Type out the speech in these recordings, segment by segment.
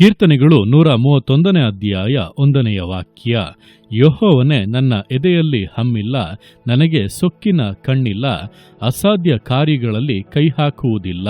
ಕೀರ್ತನೆಗಳು ನೂರ ಮೂವತ್ತೊಂದನೇ ಅಧ್ಯಾಯ ಒಂದನೆಯ ವಾಕ್ಯ. ಯಹೋವನೇ ನನ್ನ ಎದೆಯಲ್ಲಿ ಹಮ್ಮಿಲ್ಲ, ನನಗೆ ಸೊಕ್ಕಿನ ಕಣ್ಣಿಲ್ಲ ಅಸಾಧ್ಯ ಕಾರ್ಯಗಳಲ್ಲಿ ಕೈ ಹಾಕುವುದಿಲ್ಲ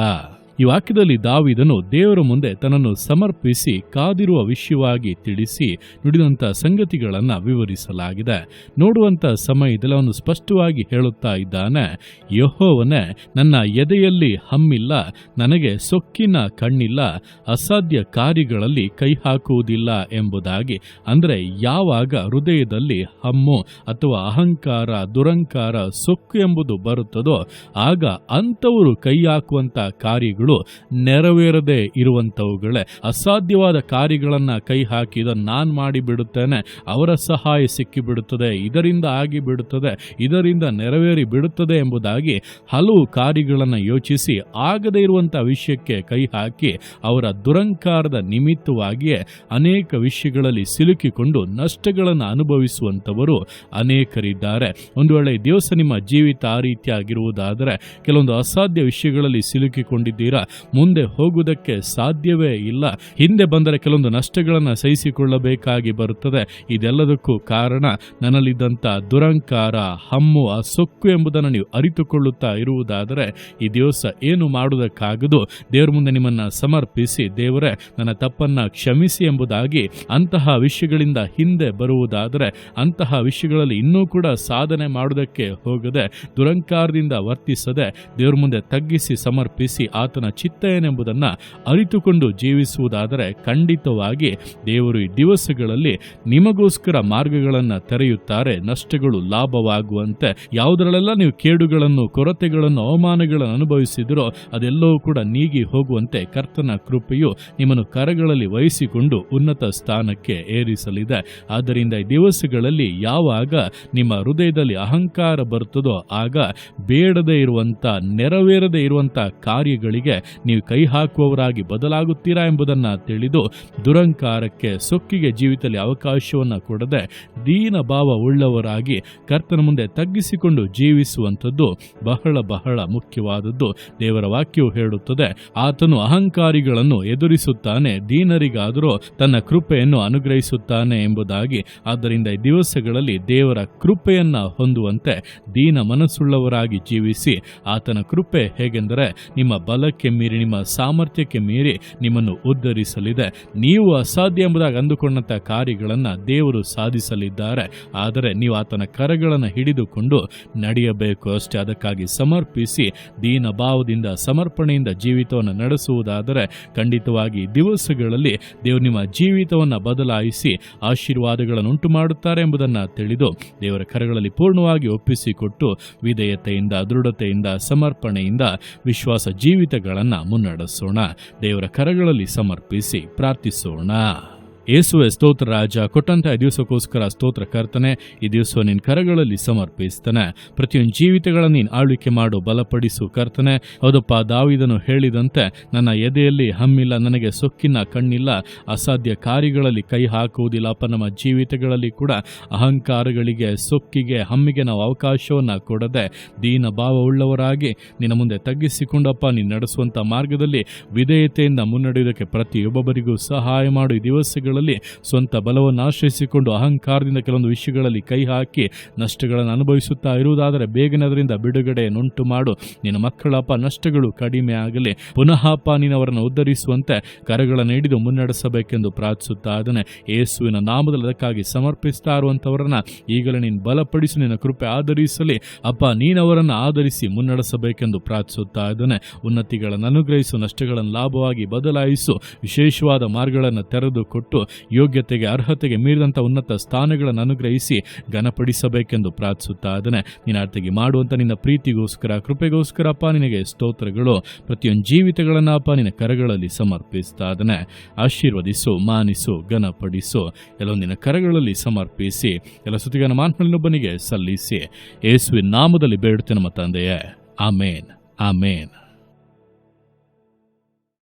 ಈ ವಾಕ್ಯದಲ್ಲಿ ದಾವಿದನು ದೇವರ ಮುಂದೆ ತನ್ನನ್ನು ಸಮರ್ಪಿಸಿ ಕಾದಿರುವ ವಿಷಯವಾಗಿ ತಿಳಿಸಿ ನುಡಿದಂಥ ಸಂಗತಿಗಳನ್ನು ವಿವರಿಸಲಾಗಿದೆ. ನೋಡುವಂಥ ಸಮಯದಲ್ಲಿ ಅವನು ಸ್ಪಷ್ಟವಾಗಿ ಹೇಳುತ್ತಾ ಇದ್ದಾನೆ. ಯಹೋವನೇ, ನನ್ನ ಎದೆಯಲ್ಲಿ ಹಮ್ಮಿಲ್ಲ, ನನಗೆ ಸೊಕ್ಕಿನ ಕಣ್ಣಿಲ್ಲ, ಅಸಾಧ್ಯ ಕಾರ್ಯಗಳಲ್ಲಿ ಕೈ ಹಾಕುವುದಿಲ್ಲ ಎಂಬುದಾಗಿ. ಅಂದರೆ ಯಾವಾಗ ಹೃದಯದಲ್ಲಿ ಹಮ್ಮು ಅಥವಾ ಅಹಂಕಾರ, ದುರಂಕಾರ, ಸೊಕ್ಕು ಎಂಬುದು ಬರುತ್ತದೋ, ಆಗ ಅಂಥವರು ಕೈ ಹಾಕುವಂಥ ಕಾರ್ಯಗಳು ನೆರವೇರದೆ ಇರುವಂಥವುಗಳೇ. ಅಸಾಧ್ಯವಾದ ಕಾರ್ಯಗಳನ್ನು ಕೈ ಹಾಕಿ ಇದನ್ನು ನಾನು ಮಾಡಿಬಿಡುತ್ತೇನೆ, ಅವರ ಸಹಾಯ ಸಿಕ್ಕಿಬಿಡುತ್ತದೆ, ಇದರಿಂದ ಆಗಿಬಿಡುತ್ತದೆ, ಇದರಿಂದ ನೆರವೇರಿ ಬಿಡುತ್ತದೆ ಎಂಬುದಾಗಿ ಹಲವು ಕಾರ್ಯಗಳನ್ನು ಯೋಚಿಸಿ, ಆಗದೇ ಇರುವಂಥ ವಿಷಯಕ್ಕೆ ಕೈ ಹಾಕಿ, ಅವರ ದುರಂಕಾರದ ನಿಮಿತ್ತವಾಗಿಯೇ ಅನೇಕ ವಿಷಯಗಳಲ್ಲಿ ಸಿಲುಕಿಕೊಂಡು ನಷ್ಟಗಳನ್ನು ಅನುಭವಿಸುವಂಥವರು ಅನೇಕರಿದ್ದಾರೆ. ಒಂದು ವೇಳೆ ದಿವಸ ನಿಮ್ಮ ಜೀವಿತ ಆ ರೀತಿಯಾಗಿರುವುದಾದರೆ, ಕೆಲವೊಂದು ಅಸಾಧ್ಯ ವಿಷಯಗಳಲ್ಲಿ ಸಿಲುಕಿಕೊಂಡಿದ್ದೀರಾ? ಮುಂದೆ ಹೋಗುವುದಕ್ಕೆ ಸಾಧ್ಯವೇ ಇಲ್ಲ. ಹಿಂದೆ ಬಂದರೆ ಕೆಲವೊಂದು ನಷ್ಟಗಳನ್ನು ಸಹಿಸಿಕೊಳ್ಳಬೇಕಾಗಿ ಬರುತ್ತದೆ. ಇದೆಲ್ಲದಕ್ಕೂ ಕಾರಣ ನನ್ನಲ್ಲಿದ್ದಂಥ ದುರಂಕಾರ, ಹಮ್ಮು ಆ ಸೊಕ್ಕು ಎಂಬುದನ್ನು ನೀವು ಅರಿತುಕೊಳ್ಳುತ್ತಾ ಇರುವುದಾದರೆ, ಈ ದಿವಸ ಏನು ಮಾಡುವುದಕ್ಕಾಗದು? ದೇವರ ಮುಂದೆ ನಿಮ್ಮನ್ನು ಸಮರ್ಪಿಸಿ, ದೇವರೇ, ನನ್ನ ತಪ್ಪನ್ನ ಕ್ಷಮಿಸಿ ಎಂಬುದಾಗಿ ಅಂತಹ ವಿಷಯಗಳಿಂದ ಹಿಂದೆ ಬರುವುದಾದರೆ, ಅಂತಹ ವಿಷಯಗಳಲ್ಲಿ ಇನ್ನೂ ಕೂಡ ಸಾಧನೆ ಮಾಡುವುದಕ್ಕೆ ಹೋಗದೆ, ದುರಂಕಾರದಿಂದ ವರ್ತಿಸದೆ, ದೇವರ ಮುಂದೆ ತಗ್ಗಿಸಿ, ಸಮರ್ಪಿಸಿ ಆತನ ಚಿತ್ತ ಏನೆಂಬುದನ್ನು ಅರಿತುಕೊಂಡು ಜೀವಿಸುವುದಾದರೆ ಖಂಡಿತವಾಗಿ ದೇವರು ಈ ದಿವಸಗಳಲ್ಲಿ ನಿಮಗೋಸ್ಕರ ಮಾರ್ಗಗಳನ್ನು ತೆರೆಯುತ್ತಾರೆ. ನಷ್ಟಗಳು ಲಾಭವಾಗುವಂತೆ ಯಾವುದರಲ್ಲೆಲ್ಲ ನೀವು ಕೇಡುಗಳನ್ನು, ಕೊರತೆಗಳನ್ನು, ಅವಮಾನಗಳನ್ನು ಅನುಭವಿಸಿದರೋ ಅದೆಲ್ಲವೂ ಕೂಡ ನೀಗಿ ಹೋಗುವಂತೆ ಕರ್ತನ ಕೃಪೆಯು ನಿಮ್ಮನ್ನು ಕರಗಳಲ್ಲಿ ವಹಿಸಿಕೊಂಡು ಉನ್ನತ ಸ್ಥಾನಕ್ಕೆ ಏರಿಸಲಿದೆ. ಆದ್ದರಿಂದ ಈ ದಿವಸಗಳಲ್ಲಿ ಯಾವಾಗ ನಿಮ್ಮ ಹೃದಯದಲ್ಲಿ ಅಹಂಕಾರ ಬರುತ್ತದೋ ಆಗ ಬೇಡದೇ ಇರುವಂತ, ನೆರವೇರದೇ ಇರುವಂತ ಕಾರ್ಯಗಳಿಗೆ ನೀವು ಕೈ ಹಾಕುವವರಾಗಿ ಬದಲಾಗುತ್ತೀರಾ ಎಂಬುದನ್ನು ತಿಳಿದು ದುರಂಕಾರಕ್ಕೆ ಸೊಕ್ಕಿಗೆ ಜೀವಿತದಲ್ಲಿ ಅವಕಾಶವನ್ನು ಕೊಡದೆ ದೀನ ಭಾವ ಉಳ್ಳವರಾಗಿ ಕರ್ತನ ಮುಂದೆ ತಗ್ಗಿಸಿಕೊಂಡು ಜೀವಿಸುವಂಥದ್ದು ಬಹಳ ಬಹಳ ಮುಖ್ಯವಾದದ್ದು. ದೇವರ ವಾಕ್ಯವು ಹೇಳುತ್ತದೆ, ಆತನು ಅಹಂಕಾರಿಗಳನ್ನು ಎದುರಿಸುತ್ತಾನೆ, ದೀನರಿಗಾದರೂ ತನ್ನ ಕೃಪೆಯನ್ನು ಅನುಗ್ರಹಿಸುತ್ತಾನೆ ಎಂಬುದಾಗಿ. ಆದ್ದರಿಂದ ಈ ದಿವಸಗಳಲ್ಲಿ ದೇವರ ಕೃಪೆಯನ್ನ ಹೊಂದುವಂತೆ ದೀನ ಮನಸ್ಸುಳ್ಳವರಾಗಿ ಜೀವಿಸಿ, ಆತನ ಕೃಪೆ ಹೇಗೆಂದರೆ ನಿಮ್ಮ ಬಲಕ್ಕೆ ಮೀರಿ, ನಿಮ್ಮ ಸಾಮರ್ಥ್ಯಕ್ಕೆ ಮೀರಿ ನಿಮ್ಮನ್ನು ಉದ್ಧರಿಸಲಿದೆ. ನೀವು ಅಸಾಧ್ಯ ಎಂಬುದಾಗಿ ಅಂದುಕೊಂಡಂಥ ಕಾರ್ಯಗಳನ್ನು ದೇವರು ಸಾಧಿಸಲಿದ್ದಾರೆ. ಆದರೆ ನೀವು ಆತನ ಕರಗಳನ್ನು ಹಿಡಿದುಕೊಂಡು ನಡೆಯಬೇಕು. ಅಷ್ಟೇ, ಅದಕ್ಕಾಗಿ ಸಮರ್ಪಿಸಿ ದೀನ ಭಾವದಿಂದ ಸಮರ್ಪಣೆಯಿಂದ ಜೀವಿತವನ್ನು ನಡೆಸುವುದಾದರೆ ಖಂಡಿತವಾಗಿ ದಿವಸಗಳಲ್ಲಿ ದೇವರು ನಿಮ್ಮ ಜೀವಿತವನ್ನು ಬದಲಾಯಿಸಿ ಆಶೀರ್ವಾದಗಳನ್ನು ಉಂಟು ಮಾಡುತ್ತಾರೆ ಎಂಬುದನ್ನು ತಿಳಿದು ದೇವರ ಕರಗಳಲ್ಲಿ ಪೂರ್ಣವಾಗಿ ಒಪ್ಪಿಸಿಕೊಟ್ಟು ವಿಧೇಯತೆಯಿಂದ, ದೃಢತೆಯಿಂದ, ಸಮರ್ಪಣೆಯಿಂದ ವಿಶ್ವಾಸ ಜೀವಿತಗಳನ್ನು ಮುನ್ನಡೆಸೋಣ. ದೇವರ ಕರಗಳಲ್ಲಿ ಸಮರ್ಪಿಸಿ ಪ್ರಾರ್ಥಿಸೋಣ. ಯೇಸುವೆ ಸ್ತೋತ್ರ ರಾಜ ಕೊಟ್ಟಂತಹ ದಿವಸಕ್ಕೋಸ್ಕರ ಸ್ತೋತ್ರ ಕರ್ತನೆ, ಈ ದಿವಸ ನಿನ್ನ ಕರಗಳಲ್ಲಿ ಸಮರ್ಪಿಸ್ತಾನೆ. ಪ್ರತಿಯೊಂದು ಜೀವಿತಗಳನ್ನು ನೀನು ಆಳ್ವಿಕೆ ಮಾಡು, ಬಲಪಡಿಸು ಕರ್ತನೆ. ಹೌದಪ್ಪ, ದಾವಿದನು ಹೇಳಿದಂತೆ, ನನ್ನ ಎದೆಯಲ್ಲಿ ಹಮ್ಮಿಲ್ಲ, ನನಗೆ ಸೊಕ್ಕಿನ ಕಣ್ಣಿಲ್ಲ. ಅಸಾಧ್ಯ ಕಾರ್ಯಗಳಲ್ಲಿ ಕೈ ಹಾಕುವುದಿಲ್ಲ. ಅಪ್ಪ, ನಮ್ಮ ಜೀವಿತಗಳಲ್ಲಿ ಕೂಡ ಅಹಂಕಾರಗಳಿಗೆ, ಸೊಕ್ಕಿಗೆ, ಹಮ್ಮಿಗೆ ನಾವು ಅವಕಾಶವನ್ನು ಕೊಡದೆ ದೀನ ಭಾವವುಳ್ಳವರಾಗಿ ನಿನ್ನ ಮುಂದೆ ತಗ್ಗಿಸಿಕೊಂಡಪ್ಪ. ನೀನು ನಡೆಸುವಂಥ ಮಾರ್ಗದಲ್ಲಿ ವಿಧೇಯತೆಯಿಂದ ಮುನ್ನಡೆಯುವುದಕ್ಕೆ ಪ್ರತಿಯೊಬ್ಬರಿಗೂ ಸಹಾಯ ಮಾಡು. ಈ ದಿವಸಗಳಲ್ಲಿ ಸ್ವಂತ ಬಲವನ್ನು ಆಶ್ರಯಿಸಿಕೊಂಡು ಅಹಂಕಾರದಿಂದ ಕೆಲವೊಂದು ವಿಷಯಗಳಲ್ಲಿ ಕೈ ಹಾಕಿ ನಷ್ಟಗಳನ್ನು ಅನುಭವಿಸುತ್ತಾ ಇರುವುದಾದರೆ ಬೇಗನೆ ಅದರಿಂದ ಬಿಡುಗಡೆಯನ್ನುಂಟು ಮಾಡು. ನಿನ್ನ ಮಕ್ಕಳಪ್ಪ ನಷ್ಟಗಳು ಕಡಿಮೆ ಆಗಲಿ. ಪುನಃ ಅಪ್ಪ ನೀನವರನ್ನು ಉದ್ಧರಿಸುವಂತೆ ಕರಗಳನ್ನು ಹಿಡಿದು ಮುನ್ನಡೆಸಬೇಕೆಂದು ಪ್ರಾರ್ಥಿಸುತ್ತಾ ಅದನ್ನೇ ಯೇಸುವಿನ ನಾಮದಲ್ಲಿ ಅದಕ್ಕಾಗಿ ಸಮರ್ಪಿಸ್ತಾ ಇರುವಂಥವರನ್ನ ಈಗಲೇ ನೀನು ಬಲಪಡಿಸು, ನಿನ್ನ ಕೃಪೆ ಆಧರಿಸಲಿ. ಅಪ್ಪ ನೀನವರನ್ನು ಆಧರಿಸಿ ಮುನ್ನಡೆಸಬೇಕೆಂದು ಪ್ರಾರ್ಥಿಸುತ್ತಾ ಇದ್ದಾನೆ. ಉನ್ನತಿಗಳನ್ನು ಅನುಗ್ರಹಿಸು, ನಷ್ಟಗಳನ್ನು ಲಾಭವಾಗಿ ಬದಲಾಯಿಸು. ವಿಶೇಷವಾದ ಮಾರ್ಗಗಳನ್ನು ತೆರೆದು ಯೋಗ್ಯತೆಗೆ, ಅರ್ಹತೆಗೆ ಮೀರಿದಂಥ ಉನ್ನತ ಸ್ಥಾನಗಳನ್ನು ಅನುಗ್ರಹಿಸಿ ಘನಪಡಿಸಬೇಕೆಂದು ಪ್ರಾರ್ಥಿಸುತ್ತಾ ಇದ್ದಾನೆ. ನೀನು ಅರ್ಥಗೆ ಮಾಡುವಂಥ ನಿನ್ನ ಪ್ರೀತಿಗೋಸ್ಕರ, ಕೃಪೆಗೋಸ್ಕರ ಅಪ್ಪ ನಿನಗೆ ಸ್ತೋತ್ರಗಳು. ಪ್ರತಿಯೊಂದು ಜೀವಿತಗಳನ್ನು ಅಪ್ಪ ನಿನ್ನ ಕರಗಳಲ್ಲಿ ಸಮರ್ಪಿಸ್ತಾ ಇದ್ದಾನೆ. ಆಶೀರ್ವದಿಸು, ಮಾನಿಸು, ಘನಪಡಿಸು. ನಿನ್ನ ಕರಗಳಲ್ಲಿ ಸಮರ್ಪಿಸಿ, ಎಲ್ಲ ಸುತ್ತಿಗನ ಮಾನ್ಮಲಿನೊಬ್ಬನಿಗೆ ಸಲ್ಲಿಸಿ. ಯೇಸುವಿನ ನಾಮದಲ್ಲಿ ಬೇಡುತ್ತೆ ನಮ್ಮ ತಂದೆಯೇ. ಆಮೇನ್. ಆಮೇನ್.